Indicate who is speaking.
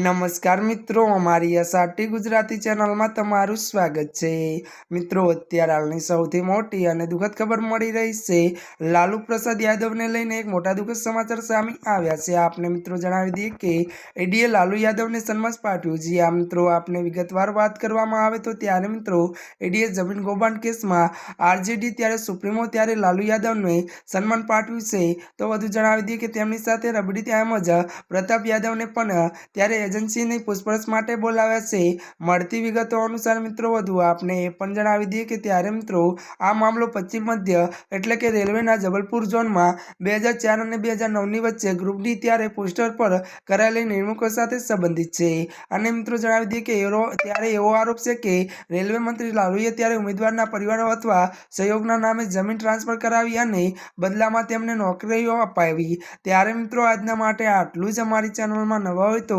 Speaker 1: નમસ્કાર મિત્રો, અમારી અસાટી ગુજરાતી ચેનલમાં તમારું સ્વાગત છે. મિત્રો, અત્યારે હાલની સૌથી મોટી અને દુઃખદ ખબર મળી રહી છે. લાલુ પ્રસાદ યાદવને લઈને એક મોટા દુઃખદ સમાચાર સામે આવ્યા છે. આપને મિત્રો જણાવી દઈએ કે, એડીએ લાલુ યાદવને સન્માન પાઠવ્યું જે આ મિત્રો, આપને વિગતવાર વાત કરવામાં આવે તો ત્યારે મિત્રો, એડીએ જમીન કૌભાંડ કેસમાં આરજેડી ત્યારે સુપ્રીમો ત્યારે લાલુ યાદવને સન્માન પાઠવ્યું છે. તો વધુ જણાવી દઈએ કે તેમની સાથે રબડી તેમજ પ્રતાપ યાદવને પણ ત્યારે એજન્સીની પૂછપરછ માટે બોલાવ્યા છે. મળતી વિગતો અનુસાર મિત્રો, વધુ આપને એ પણ જણાવી દઈએ કે ત્યારે મિત્રો, આ મામલો પશ્ચિમ મધ્ય એટલે કે રેલવેના જબલપુર ઝોનમાં બે હજાર ચાર અને બે હજાર નવની વચ્ચે ગ્રુપ ડી ત્યારે પોસ્ટર પર કરાયેલી નિર્મુકો સાથે સંબંધિત છે. અને મિત્રો, જણાવી દઈએ કે એરો, ત્યારે એવો આરોપ છે કે રેલવે મંત્રી લાલુએ ત્યારે ઉમેદવારના પરિવારો અથવા સહયોગના નામે જમીન ટ્રાન્સફર કરાવી અને બદલામાં તેમને નોકરીઓ અપાવી. ત્યારે મિત્રો, આજના માટે આટલું જ. અમારી ચેનલમાં નવા હોય તો